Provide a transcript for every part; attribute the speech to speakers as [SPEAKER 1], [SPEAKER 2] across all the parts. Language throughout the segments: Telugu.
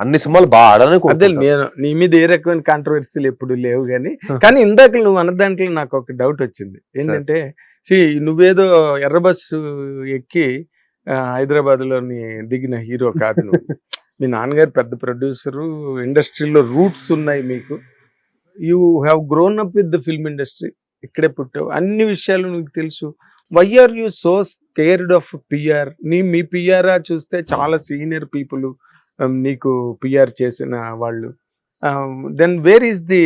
[SPEAKER 1] అన్ని సినిమాలు బాగా
[SPEAKER 2] అదే. నేను నీ మీద ఏ రకమైన కాంట్రవర్సీలు ఎప్పుడు లేవు కానీ కానీ ఇందాక నువ్వు అన్న దాంట్లో నాకు ఒక డౌట్ వచ్చింది. ఏంటంటే నువ్వేదో ఎర్ర బస్సు ఎక్కి హైదరాబాద్లోని దిగిన హీరో కాదు నువ్వు. మీ నాన్నగారు పెద్ద ప్రొడ్యూసరు ఇండస్ట్రీలో రూట్స్ ఉన్నాయి మీకు. You have grown up with the film industry ఇక్కడే పుట్టావు. అన్ని విషయాలు నీకు తెలుసు. Why are you so scared of PR నీ మీ పిఆర్ చూస్తే చాలా సీనియర్ పీపుల్ నీకు పిఆర్ చేసిన వాళ్ళు. Then where is the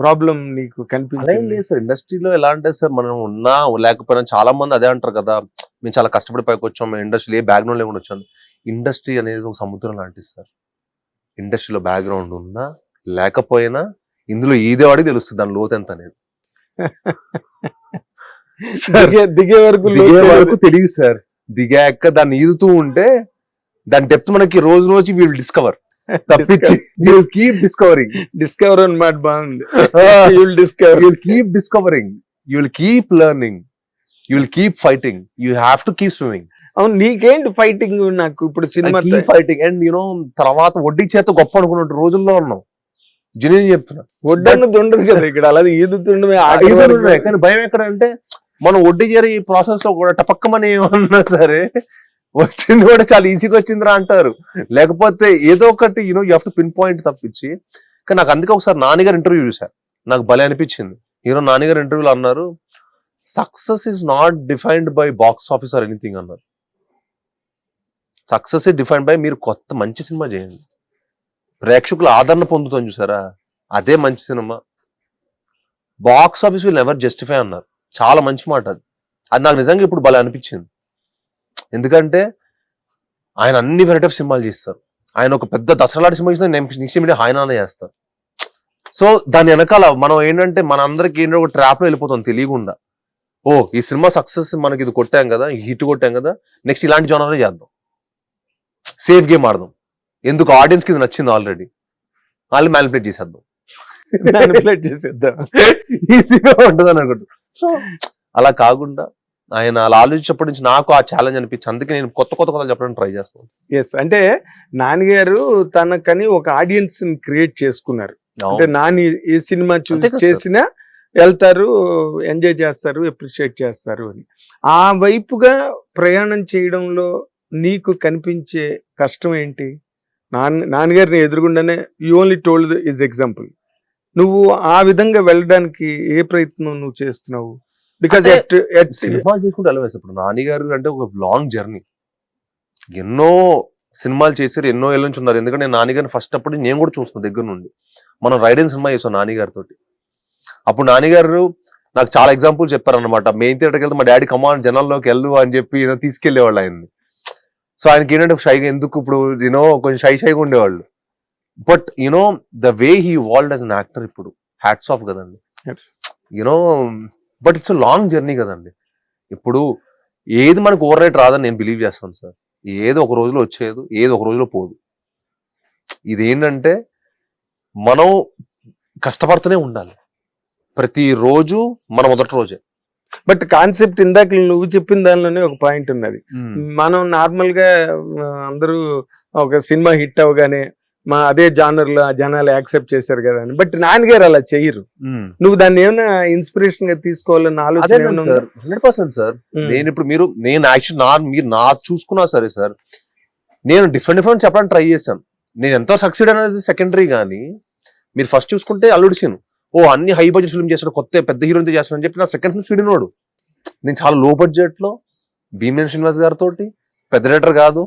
[SPEAKER 2] problem నీకు కనిపించింది?
[SPEAKER 1] సార్ ఇండస్ట్రీలో ఎలా అంటే సార్ మనం ఉన్నా లేకపోయినా చాలా మంది అదే అంటారు కదా మేము చాలా కష్టపడి పైకి వచ్చాం మేము ఇండస్ట్రీలో ఏ బ్యాక్గ్రౌండ్ లేకుండా వచ్చాను ఇండస్ట్రీ అనేది ఒక సముద్రం లాంటిది సార్. ఇండస్ట్రీలో బ్యాక్గ్రౌండ్ ఉన్నా లేకపోయినా ఇందులో ఈదేవాడికి తెలుస్తుంది దాని లోతు ఎంత అనేది. సార్
[SPEAKER 2] దిగే వరకు
[SPEAKER 1] దిగే వరకు తెలియదు సార్. దిగాక దాన్ని ఈదుతూ ఉంటే దాని డెప్త్ మనకి రోజు రోజు వీల్ డిస్కవర్ తప్పించి కీప్ డిస్కవరింగ్
[SPEAKER 2] డిస్కవర్ అనమాట బాగుంది you'll discover
[SPEAKER 1] you'll keep discovering. You'll keep learning. You'll keep fighting. You have to keep swimming.
[SPEAKER 2] అవును నీకేంటి ఫైటింగ్ నాకు? ఇప్పుడు cinema
[SPEAKER 1] keep fighting. And you know తర్వాత వడ్డీ చేత గొప్ప అనుకున్న రోజుల్లో ఉన్నాం. జెన్యున్ చెప్తున్నా.
[SPEAKER 2] వడ్డన్నది ఉండదు కదా ఇక్కడ. అలాగే ఈదుతుండమే.
[SPEAKER 1] కానీ భయం ఎక్కడ అంటే మనం వడ్డీ చేరి ప్రాసెస్లో కూడా టపక్కమని ఏమన్నా సరే వచ్చింది కూడా చాలా ఈజీగా వచ్చిందిరా అంటారు. లేకపోతే ఏదో ఒకటి you know you have to pinpoint తప్పించి. కానీ నాకు అందుకే ఒకసారి నాన్నగారు ఇంటర్వ్యూ చూశారు నాకు భలే అనిపించింది. హీరో నాన్నగారు ఇంటర్వ్యూలో అన్నారు success is not defined by box office or anything అన్నారు. సక్సెస్ ఇస్ డిఫైన్డ్ బై మీరు కొత్త మంచి సినిమా చేయండి. ప్రేక్షకుల ఆదరణ పొందుతాం చూసారా? అదే మంచి cinema. Box office will never justify అన్నారు. చాలా మంచి మాట అది. అది నాకు నిజంగా ఇప్పుడు భలే అనిపించింది. ఎందుకంటే ఆయన అన్ని వెరైటీ ఆఫ్ సినిమాలు చేస్తారు. ఆయన ఒక పెద్ద దసరాలాంటి సినిమా చేసిన నెక్స్ట్ మీడియా ఆయననే చేస్తారు సో దాని వెనకాల మనం ఏంటంటే మన అందరికి ఏంటో ఒక ట్రాప్లో వెళ్ళిపోతాం తెలియకుండా. ఓ ఈ సినిమా సక్సెస్ మనకి ఇది కొట్టాం కదా హిట్ కొట్టాం కదా నెక్స్ట్ ఇలాంటి జోనరే చేద్దాం. సేఫ్ గేమ్ ఆడదాం. ఎందుకు? ఆడియన్స్కి ఇది నచ్చింది ఆల్రెడీ వాళ్ళు మ్యానిపులేట్ చేసేద్దాం.
[SPEAKER 2] Manipulate చేసేద్దాం.
[SPEAKER 1] ఈజీగా ఉంటుంది అని అనుకుంటా సో అలా కాకుండా ఆయన అలా ఆలోచించినప్పటి నుంచి నాకు ఆ ఛాలెంజ్ అనిపించింది అందుకే నేను కొత్త కొత్త కథలు చెప్పడానికి ట్రై చేస్తాను.
[SPEAKER 2] ఎస్ అంటే నాన్నగారు తనకని ఒక ఆడియన్స్ని క్రియేట్ చేసుకున్నారు. అంటే నాని ఏ సినిమా. చేసినా వెళ్తారు ఎంజాయ్ చేస్తారు అప్రిషియేట్ చేస్తారు అని. ఆ వైపుగా ప్రయాణం చేయడంలో నీకు కనిపించే కష్టం ఏంటి? నాన్న నాన్నగారిని ఎదురుగుండానే you only told is example నువ్వు ఆ విధంగా వెళ్ళడానికి ఏ ప్రయత్నం నువ్వు చేస్తున్నావు? బికాజ్
[SPEAKER 1] అంటే
[SPEAKER 2] ఎట్ ఎట్
[SPEAKER 1] సినిమా చేసుకుంటే వెళ్ళవేసి ఇప్పుడు నానిగారు అంటే ఒక లాంగ్ జర్నీ ఎన్నో సినిమాలు చేశారు ఎన్నో ఏళ్ళ నుంచి ఉన్నారు. ఎందుకంటే నేను నాన్నగారిని ఫస్ట్ అప్పుడు నేను కూడా చూస్తున్నాను దగ్గర నుండి. మనం రైడింగ్ సినిమా చేసాం నాన్నగారితో అప్పుడు నాన్నగారు నాకు చాలా ఎగ్జాంపుల్ చెప్పారనమాట మెయిన్ థియేటర్కి వెళ్తే మా డాడీ కమాండ్ జనాల్లోకి వెళ్ళు అని చెప్పి తీసుకెళ్ళేవాళ్ళు ఆయన్ని. సో ఆయనకి ఏంటంటే షైగా ఎందుకు ఇప్పుడు యూనో కొంచెం షై షైగా ఉండేవాళ్ళు. But you know the way he evolved as an actor ఇప్పుడు హ్యాట్స్ ఆఫ్ కదండి.
[SPEAKER 2] Hats
[SPEAKER 1] you know but it's long journey కదండి. ఇప్పుడు ఏది మనకు ఓవర్ నైట్ రాదని నేను బిలీవ్ చేస్తాను సార్. ఏదో ఒక రోజులో వచ్చేది ఏదో ఒక రోజులో పోదు. ఇది ఏంటంటే మనం కష్టపడుతూనే ఉండాలి. ప్రతి రోజు మన మొదటి రోజే.
[SPEAKER 2] బట్ కాన్సెప్ట్ ఇందాక నువ్వు చెప్పిన దానిలోనే ఒక పాయింట్ ఉన్నది. మనం నార్మల్గా అందరూ ఒక సినిమా హిట్ అవగానే మా అదే జానర్లో జనాలు యాక్సెప్ట్ చేశారు కదా అని. బట్ నాన్నగారు అలా చెయ్యరు నువ్వు దాన్ని ఏమైనా ఇన్స్పిరేషన్గా తీసుకోవాలన్న
[SPEAKER 1] అదే
[SPEAKER 2] ఆలోచన
[SPEAKER 1] హండ్రెడ్ పర్సెంట్ సార్. నేను ఇప్పుడు మీరు నేను యాక్చువల్ నా మీరు నా చూసుకున్నా సరే సార్ నేను డిఫరెంట్ డిఫరెంట్ చెప్పడానికి ట్రై చేశాను. నేను ఎంతో సక్సీడ్ అనేది సెకండరీ కానీ మీరు ఫస్ట్ చూసుకుంటే అల్లుడు సీన్. ఓ అన్ని హై బడ్జెట్ ఫిల్మ్ చేస్తాడు కొత్త పెద్ద హీరోయిన్ చేస్తాడు అని చెప్పి నా సెకండ్ ఫిల్మ్ వాడు. నేను చాలా లో బడ్జెట్లో భీమేన్ శ్రీనివాస్ గారితో పెద్ద డైరెక్టర్ కాదు.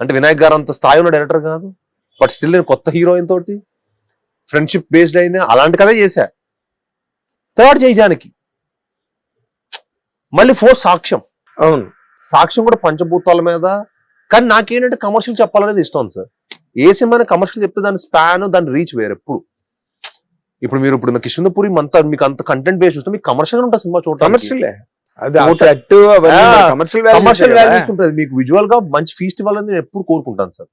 [SPEAKER 1] అంటే వినాయక్ గారు అంత స్థాయి ఉన్న డైరెక్టర్ కాదు. బట్ స్టిల్ నేను కొత్త హీరోయిన్ తోటి ఫ్రెండ్షిప్ బేస్డ్ అయినా అలాంటి కథే చేశా. థర్డ్ చేయడానికి మళ్ళీ ఫోర్త్ సాక్ష్యం.
[SPEAKER 2] అవును.
[SPEAKER 1] సాక్ష్యం కూడా పంచభూతాల మీద. కానీ నాకేంటంటే కమర్షియల్ చెప్పాలనేది ఇష్టం సార్. ఏ సినిమా కమర్షియల్ చెప్తే దాని స్పాన్ దాని రీచ్ వేరు ఎప్పుడు. ఇప్పుడు మీరు ఇప్పుడు కిషన్పూరి అంత మీకు అంత కంటెంట్ బేస్ చూస్తే మీకు కమర్షియల్ ఉంటుంది సినిమా చూడటం
[SPEAKER 2] కమర్షియల్ కమర్షియల్
[SPEAKER 1] వాల్యూస్ ఉంటుంది. మీకు విజువల్గా మంచి ఫీస్ట్ ఇవ్వాలని నేను ఎప్పుడు కోరుకుంటాను సార్.